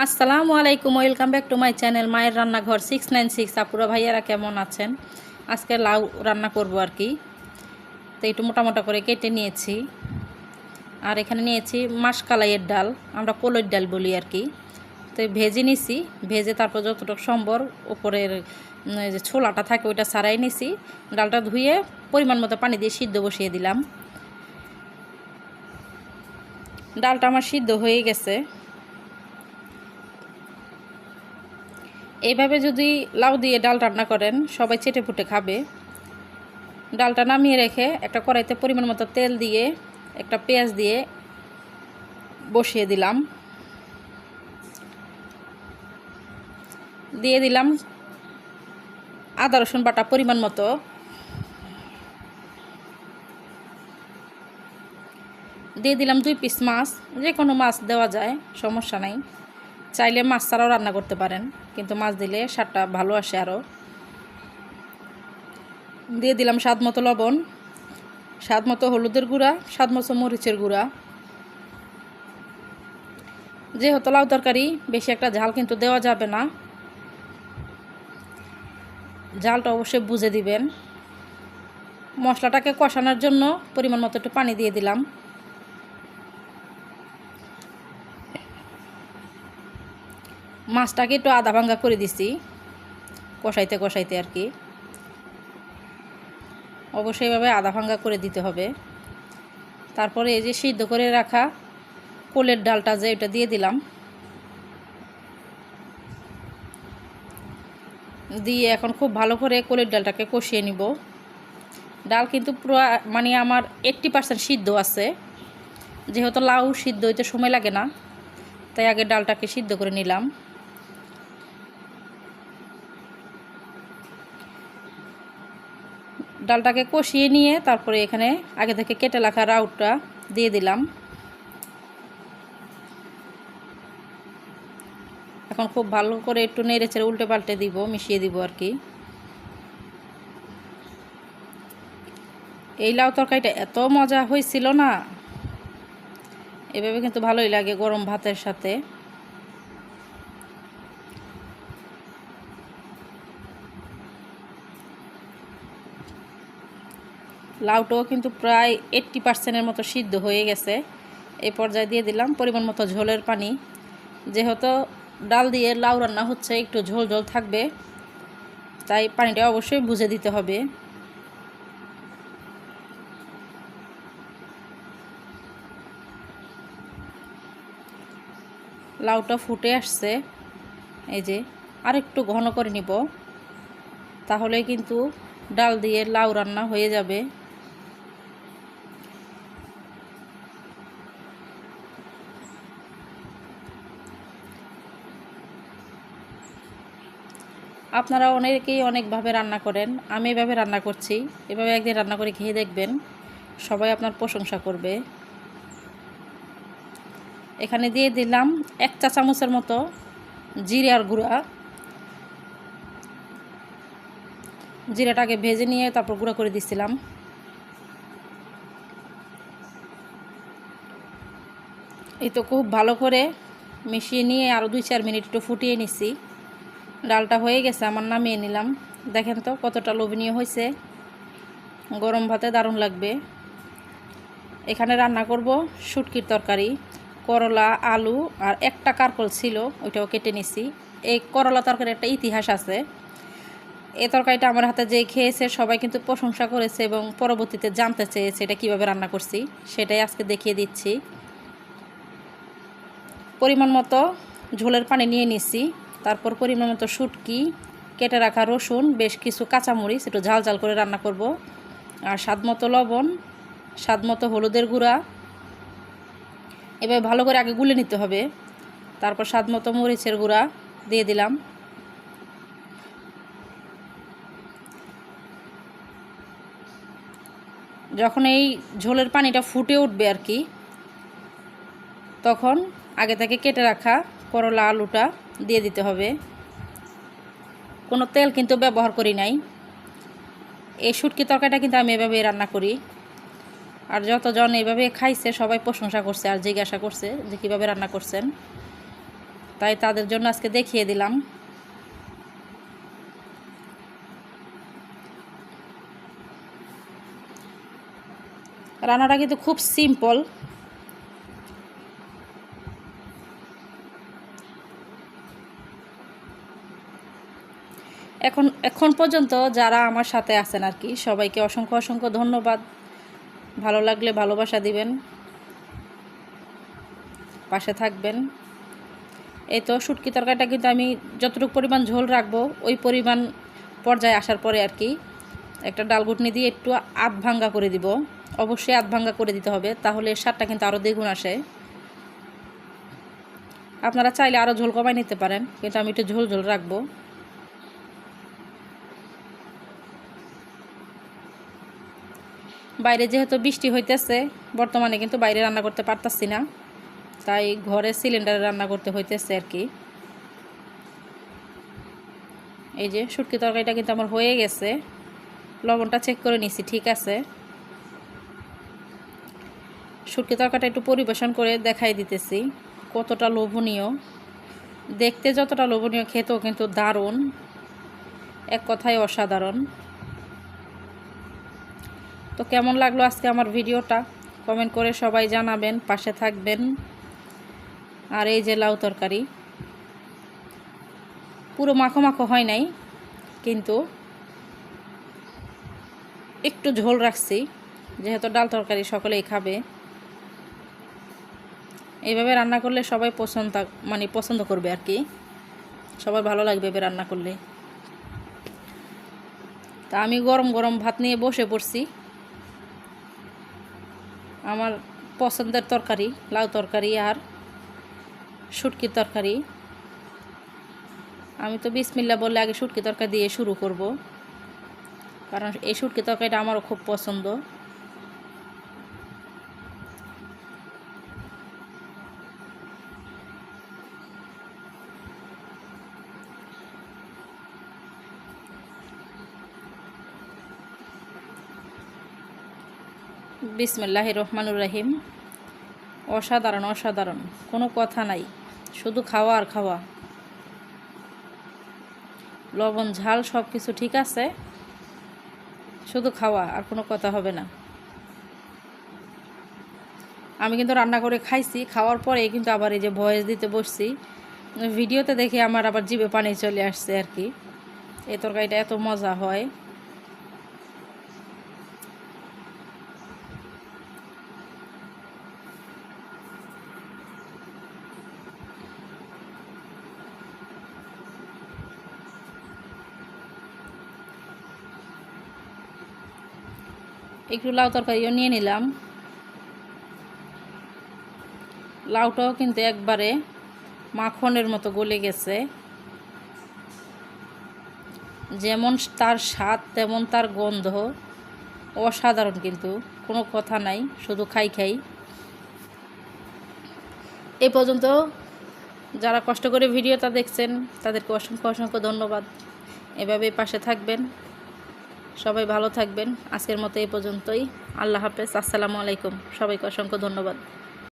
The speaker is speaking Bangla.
আসসালামু আলাইকুম welcome back to my channel মায়ের রান্নাঘর সিক্স নাইন সিক্স আপুরা ভাইয়ারা কেমন আছেন? আজকে লাউ রান্না করব আর কি। তো একটু মোটা মোটা করে কেটে নিয়েছি। আর এখানে নিয়েছি মাসকালাইয়ের ডাল আমরা পোলোর ডাল বলি আর কি। তো ভেজে নিছি ভেজে তারপর যতটুকু সম্বর উপরের উম, যে ছোলাটা থাকে ওইটা সারাই নিছি। ডালটা ধুয়ে পরিমাণ মতো পানি দিয়ে সিদ্ধ বসিয়ে দিলাম। ডালটা আমার সিদ্ধ হয়ে গেছে। এইভাবে যদি লাউ দিয়ে ডাল রান্না করেন, সবাই চেটে ফুটে খাবে। ডালটা নামিয়ে রেখে একটা কড়াইতে পরিমাণ মতো তেল দিয়ে, একটা পেঁয়াজ দিয়ে বসিয়ে দিলাম। দিয়ে দিলাম আদা, রসুন বাটা পরিমাণ মতো। দিয়ে দিলাম দুই পিস মাছ যে কোনো মাছ দেওয়া যায়, সমস্যা নাই। চাইলে মাছ ছাড়াও রান্না করতে পারেন। কিন্তু মাছ দিলে স্বাদটা ভালো আসে আরও দিয়ে দিলাম স্বাদ মতো লবণ, স্বাদ মতো হলুদের গুঁড়া, স্বাদ মতো মরিচের গুঁড়া। যেহেতু লাউ তরকারি, বেশি একটা ঝাল কিন্তু দেওয়া যাবে না। ঝালটা অবশ্যই বুঝে দিবেন। মশলাটাকে কষানোর জন্য পরিমাণ মতো একটু পানি দিয়ে দিলাম। মাছটাকে একটু আধা ভাঙ্গা করে দিছি। কষাইতে কষাইতে আর কি। অবশ্যই এভাবে আধা ভাঙ্গা করে দিতে হবে। তারপরে এই যে সিদ্ধ করে রাখা কোলের ডালটা যে ওটা দিয়ে দিলাম। দিয়ে এখন খুব ভালো করে কোলের ডালটাকে কষিয়ে নিব। ডাল কিন্তু পুরো মানে আমার এইট্টি পার্সেন্ট সিদ্ধ আছে। যেহেতু লাউ সিদ্ধ হইতে সময় লাগে না, তাই আগে ডালটাকে সিদ্ধ করে নিলাম। ডালটাকে কষিয়ে নিয়ে তারপরে এখানে আগে থেকে কেটে রাখা রাউটটা দিয়ে দিলাম। এখন খুব ভালো করে একটু নেড়ে চেড়ে উল্টে পাল্টে দিব, মিশিয়ে দিব আর কি। এই লাউ তরকারিটা এত মজা হয়েছিল না? এভাবে কিন্তু ভালোই লাগে গরম ভাতের সাথে। লাউটাও কিন্তু প্রায় এইট্টি পার্সেন্টের মতো সিদ্ধ হয়ে গেছে। এই পর্যায়ে দিয়ে দিলাম পরিমাণ মতো ঝোলের পানি। যেহেতু ডাল দিয়ে লাউ রান্না হচ্ছে, একটু ঝোল ঝোল থাকবে, তাই পানিটা অবশ্যই বুঝে দিতে হবে। লাউটা ফুটে আসছে। এই যে আর একটু ঘন করে নিব তাহলে কিন্তু ডাল দিয়ে লাউ রান্না হয়ে যাবে। আপনারা অনেকেই অনেকভাবে রান্না করেন, আমি এভাবে রান্না করছি, এভাবে একদিন রান্না করে খেয়ে দেখবেন, সবাই আপনার প্রশংসা করবে। এখানে দিয়ে দিলাম এক চা চামচের মতো জিরার গুঁড়া। জিরাটাকে ভেজে নিয়ে তারপর গুঁড়া করে দিছিলাম। এই তো খুব ভালো করে মিশিয়ে নিয়ে আরও দুই চার মিনিট একটু ফুটিয়ে নিছি। ডালটা হয়ে গেছে, আমার নামিয়ে নিলাম। দেখেন তো কতটা লোভনীয় হয়েছে। গরম ভাতে দারুণ লাগবে। এখানে রান্না করব শুটকির তরকারি, করলা, আলু আর একটা কারকল ছিল, ওইটাও কেটে নিছি। এই করলা তরকারি একটা ইতিহাস আছে। এই তরকারিটা আমার হাতে যে খেয়েছে, সবাই কিন্তু প্রশংসা করেছে এবং পরবর্তীতে জানতে চেয়েছে এটা কীভাবে রান্না করছি, সেটাই আজকে দেখিয়ে দিচ্ছি। পরিমাণ মতো ঝোলের পানি নিয়ে নিছি। তারপর পরিমাণ মতো শুটকি, কেটে রাখা রসুন, বেশ কিছু কাঁচামরিচ, একটু ঝাল ঝাল করে রান্না করব। আর স্বাদ মতো লবণ, স্বাদ মতো হলুদের গুঁড়া। এভাবে ভালো করে আগে গুলে নিতে হবে। তারপর স্বাদ মতো মরিচের গুঁড়া দিয়ে দিলাম। যখন এই ঝোলের পানিটা ফুটে উঠবে আর কি, তখন আগে থেকে কেটে রাখা করলা আলুটা দিয়ে দিতে হবে। কোনো তেল কিন্তু ব্যবহার করি নাই। এই শুটকি তরকারিটা কিন্তু আমি এভাবে রান্না করি। আর যতজন এইভাবে খাইছে, সবাই প্রশংসা করছে আর জিজ্ঞাসা করছে যে কীভাবে রান্না করছেন। তাই তাদের জন্য আজকে দেখিয়ে দিলাম। রান্নাটা কিন্তু খুব সিম্পল এখন এখন পর্যন্ত যারা আমার সাথে আছেন আর কি, সবাইকে অসংখ্য অসংখ্য ধন্যবাদ। ভালো লাগলে ভালোবাসা দিবেন। পাশে থাকবেন। এই তো শুটকি তরকারিটা কিন্তু আমি যতটুকু পরিমাণ ঝোল রাখব, ওই পরিমাণ পর্যায়ে আসার পরে আর কি, একটা ডাল ঘুটনি দিয়ে একটু আধ ভাঙ্গা করে দিব। অবশ্যই আধ ভাঙ্গা করে দিতে হবে, তাহলে স্বাদটা কিন্তু আরও দ্বিগুণ আসে। আপনারা চাইলে আরও ঝোল কমায় নিতে পারেন, কিন্তু আমি একটু ঝোল ঝোল রাখব। বাইরে যেহেতু বৃষ্টি হইতেছে, বর্তমানে কিন্তু বাইরে রান্না করতে পারতাছি না। তাই ঘরে সিলিন্ডারে রান্না করতে হইতেছে আর কি। এই যে শুটকি তরকারিটা কিন্তু আমার হয়ে গেছে। লবণটা চেক করে নিছি, ঠিক আছে। শুটকি তরকারিটা একটু পরিবেশন করে দেখাই দিতেছি, কতটা লোভনীয়। দেখতে যতটা লোভনীয়, খেতেও কিন্তু দারুণ। এক কথায় অসাধারণ। তো কেমন লাগল আজকে আমার ভিডিওটা? কমেন্ট করে সবাই জানাবেন, পাশে থাকবেন। আর এই যে লাউ তরকারি, পুরো মাখো মাখো হয় নাই, কিন্তু একটু ঝোল রাখছি, যেহেতু ডাল তরকারি সকলেই খাবে। এইভাবে রান্না করলে সবাই পছন্দ মানে পছন্দ করবে আর কি। সবাই ভালো লাগবে এবার রান্না করলে। তা আমি গরম গরম ভাত নিয়ে বসে পড়ছি। আমার পছন্দের তরকারি, লাউ তরকারি আর শুটকির তরকারি। আমি তো বিসমিল্লা বললে আগে শুটকি তরকারি দিয়ে শুরু করব। কারণ এই শুটকি তরকারিটা আমারও খুব পছন্দ। বিসমিল্লাহ রহমানুর রহিম। অসাধারণ অসাধারণ। কোনো কথা নাই। শুধু খাওয়া আর খাওয়া। লবণ, ঝাল সব কিছু ঠিক আছে। শুধু খাওয়া, আর কোনো কথা হবে না। আমি কিন্তু রান্না করে খাইছি। খাওয়ার পরে কিন্তু আবার এই যে ভয়েস দিতে বসছি। ভিডিওতে দেখে আমার আবার জিভে পানি চলে আসছে আর কি। এই তরকারিটা এত মজা হয়। একটু লাউ তরকারিও নিয়ে নিলাম। লাউটাও কিন্তু একবারে মাখনের মতো গলে গেছে। যেমন তার স্বাদ, তেমন তার গন্ধ অসাধারণ কিন্তু, কোনো কথা নাই, শুধু খাই খাই। এই পর্যন্ত যারা কষ্ট করে ভিডিওটা দেখছেন, তাদেরকে অসংখ্য অসংখ্য ধন্যবাদ। এভাবে পাশে থাকবেন। সবাই ভালো থাকবেন। আজকের মতো এই পর্যন্তই। আল্লাহ হাফেজ। আসসালামু আলাইকুম। সবাইকে অসংখ্য ধন্যবাদ।